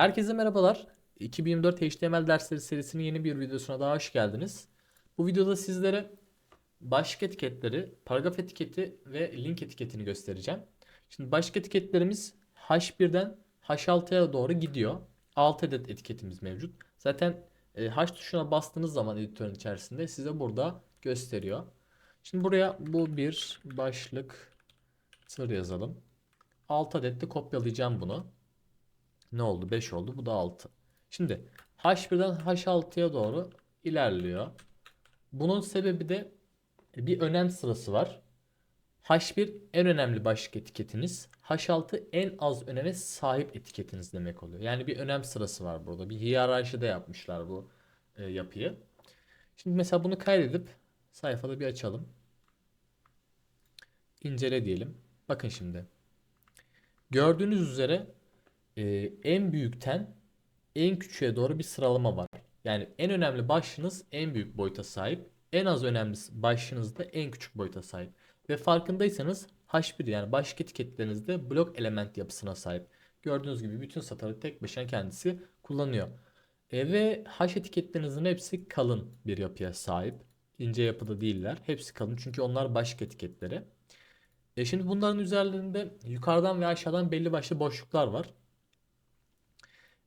Herkese merhabalar. 2024 HTML dersleri serisinin yeni bir videosuna daha hoş geldiniz. Bu videoda sizlere başlık etiketleri, paragraf etiketi ve link etiketini göstereceğim. Şimdi başlık etiketlerimiz H1'den H6'ya doğru gidiyor. 6 adet etiketimiz mevcut. Zaten e, H tuşuna bastığınız zaman editörün içerisinde size burada gösteriyor. Şimdi buraya bu bir başlık tır yazalım. 6 adet de kopyalayacağım bunu. Ne oldu? 5 oldu. Bu da 6. Şimdi H1'den H6'ya doğru ilerliyor. Bunun sebebi de bir önem sırası var. H1 en önemli başlık etiketiniz. H6 en az öneme sahip etiketiniz demek oluyor. Yani bir önem sırası var burada. Bir hiyerarşide yapmışlar bu e, yapıyı. Şimdi mesela bunu kaydedip sayfada bir açalım. İncele diyelim. Bakın şimdi. Gördüğünüz üzere e, en büyükten en küçüğe doğru bir sıralama var. Yani en önemli başlığınız en büyük boyuta sahip. En az önemli başlığınız da en küçük boyuta sahip. Ve farkındaysanız H1 yani başlık etiketlerinizde blok element yapısına sahip. Gördüğünüz gibi bütün satırı tek başına kendisi kullanıyor. E, ve H etiketlerinizin hepsi kalın bir yapıya sahip. İnce yapıda değiller. Hepsi kalın çünkü onlar başlık etiketleri. E şimdi bunların üzerlerinde yukarıdan ve aşağıdan belli başlı boşluklar var.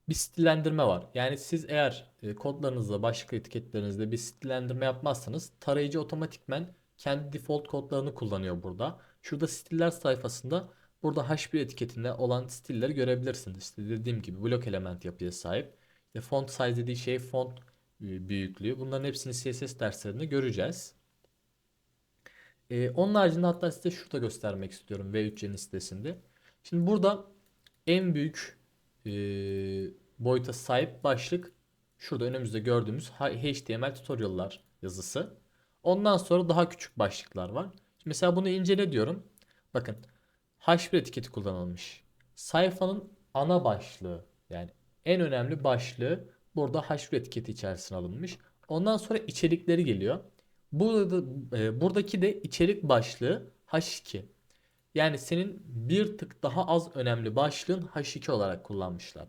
Bir stillendirme var. Yani siz eğer e, kodlarınızda, başlık etiketlerinizde bir stillendirme yapmazsanız tarayıcı otomatikmen kendi default kodlarını kullanıyor burada. Şurada stiller sayfasında burada H1 etiketinde olan stilleri görebilirsiniz. İşte dediğim gibi blok element yapıya sahip. İşte font size dediği şey font e, büyüklüğü. Bunların hepsini CSS derslerinde göreceğiz. Ee, onun haricinde hatta size şurada göstermek istiyorum V3'nin sitesinde. Şimdi burada en büyük e, boyuta sahip başlık şurada önümüzde gördüğümüz HTML tutorial'lar yazısı. Ondan sonra daha küçük başlıklar var. Mesela bunu incele diyorum. Bakın H1 etiketi kullanılmış. Sayfanın ana başlığı yani en önemli başlığı burada H1 etiketi içerisine alınmış. Ondan sonra içerikleri geliyor. Burada e, buradaki de içerik başlığı H2. Yani senin bir tık daha az önemli başlığın H2 olarak kullanmışlar.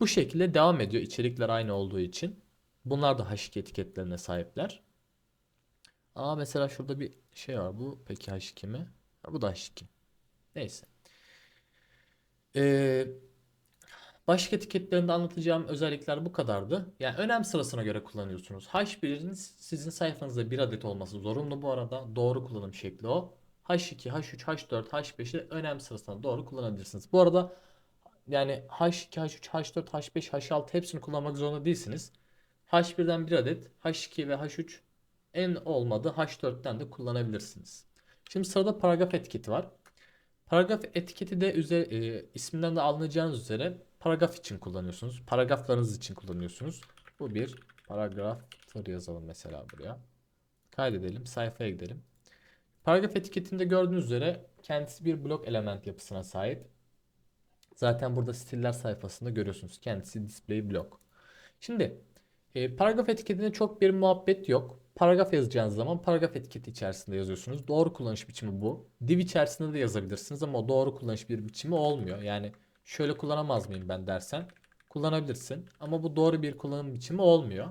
Bu şekilde devam ediyor içerikler aynı olduğu için. Bunlar da H2 etiketlerine sahipler. Aa mesela şurada bir şey var. Bu peki H2 mi? Bu da H2. Neyse. Ee, Başlık etiketlerinde anlatacağım özellikler bu kadardı. Yani önem sırasına göre kullanıyorsunuz. H1'in sizin sayfanızda bir adet olması zorunlu bu arada. Doğru kullanım şekli o. H2, H3, H4, H5'i önem sırasına doğru kullanabilirsiniz. Bu arada yani H2, H3, H4, H5, H6 hepsini kullanmak zorunda değilsiniz. H1'den bir adet, H2 ve H3 en olmadı H4'ten de kullanabilirsiniz. Şimdi sırada paragraf etiketi var. Paragraf etiketi de üzer, e, isminden de anlayacağınız üzere paragraf için kullanıyorsunuz. Paragraflarınız için kullanıyorsunuz. Bu bir paragraftır yazalım mesela buraya. Kaydedelim. Sayfaya gidelim. Paragraf etiketinde gördüğünüz üzere kendisi bir blok element yapısına sahip. Zaten burada stiller sayfasında görüyorsunuz. Kendisi display blok. Şimdi e, paragraf etiketinde çok bir muhabbet yok. Paragraf yazacağınız zaman paragraf etiketi içerisinde yazıyorsunuz. Doğru kullanış biçimi bu. Div içerisinde de yazabilirsiniz ama doğru kullanış bir biçimi olmuyor. Yani şöyle kullanamaz mıyım ben dersen kullanabilirsin. Ama bu doğru bir kullanım biçimi olmuyor.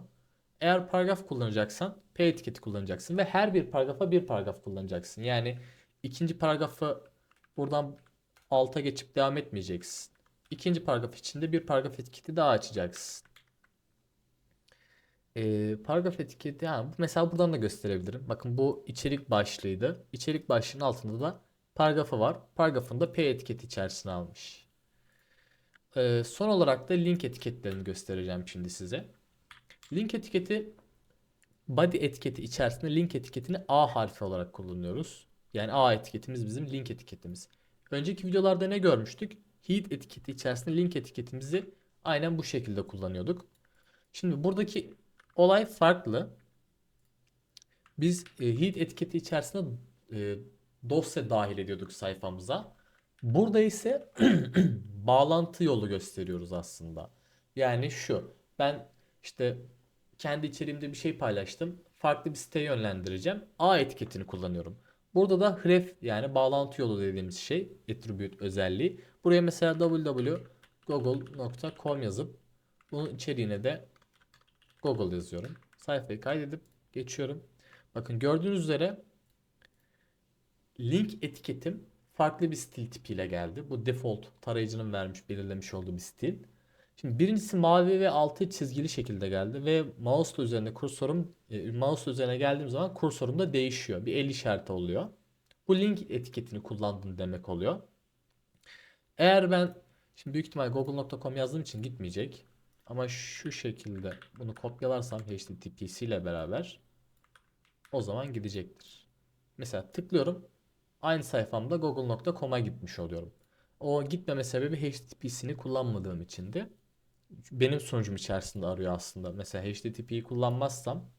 Eğer paragraf kullanacaksan P etiketi kullanacaksın ve her bir paragrafa bir paragraf kullanacaksın. Yani ikinci paragrafı buradan alta geçip devam etmeyeceksin. İkinci paragraf içinde bir paragraf etiketi daha açacaksın. Ee, paragraf etiketi yani mesela buradan da gösterebilirim. Bakın bu içerik başlığıydı. İçerik başlığının altında da paragrafı var. Paragrafını da P etiketi içerisine almış. Ee, son olarak da link etiketlerini göstereceğim şimdi size. Link etiketi body etiketi içerisinde link etiketini A harfi olarak kullanıyoruz. Yani A etiketimiz bizim link etiketimiz. Önceki videolarda ne görmüştük? Heat etiketi içerisinde link etiketimizi aynen bu şekilde kullanıyorduk. Şimdi buradaki olay farklı. Biz e, heat etiketi içerisinde e, dosya dahil ediyorduk sayfamıza. Burada ise bağlantı yolu gösteriyoruz aslında. Yani şu. Ben işte kendi içeriğimde bir şey paylaştım. Farklı bir siteye yönlendireceğim. A etiketini kullanıyorum. Burada da href yani bağlantı yolu dediğimiz şey attribute özelliği. Buraya mesela www google.com yazıp bunun içeriğine de Google yazıyorum. Sayfayı kaydedip geçiyorum. Bakın gördüğünüz üzere link etiketim farklı bir stil tipiyle geldi. Bu default tarayıcının vermiş, belirlemiş olduğu bir stil. Şimdi birincisi mavi ve altı çizgili şekilde geldi ve mouse üzerine kursorum e, mouse üzerine geldiğim zaman kursorum da değişiyor. Bir el işareti oluyor. Bu link etiketini kullandın demek oluyor. Eğer ben şimdi büyük ihtimal google.com yazdığım için gitmeyecek. Ama şu şekilde bunu kopyalarsam HTTPS ile beraber o zaman gidecektir. Mesela tıklıyorum. Aynı sayfamda google.com'a gitmiş oluyorum. O gitmeme sebebi HTTPS'ini kullanmadığım içindi. Benim sunucum içerisinde arıyor aslında. Mesela HTTP'yi kullanmazsam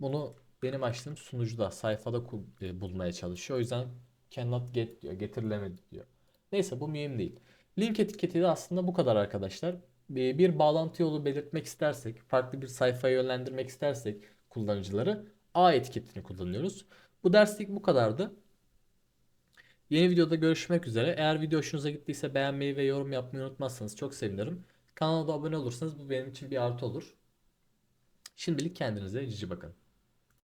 bunu benim açtığım sunucuda sayfada e, bulmaya çalışıyor. O yüzden cannot get diyor. Getirilemedi diyor. Neyse bu mühim değil. Link etiketi de aslında bu kadar arkadaşlar. Bir bağlantı yolu belirtmek istersek, farklı bir sayfaya yönlendirmek istersek kullanıcıları A etiketini kullanıyoruz. Bu derslik bu kadardı. Yeni videoda görüşmek üzere. Eğer video hoşunuza gittiyse beğenmeyi ve yorum yapmayı unutmazsanız çok sevinirim. Kanala da abone olursanız bu benim için bir artı olur. Şimdilik kendinize cici bakın.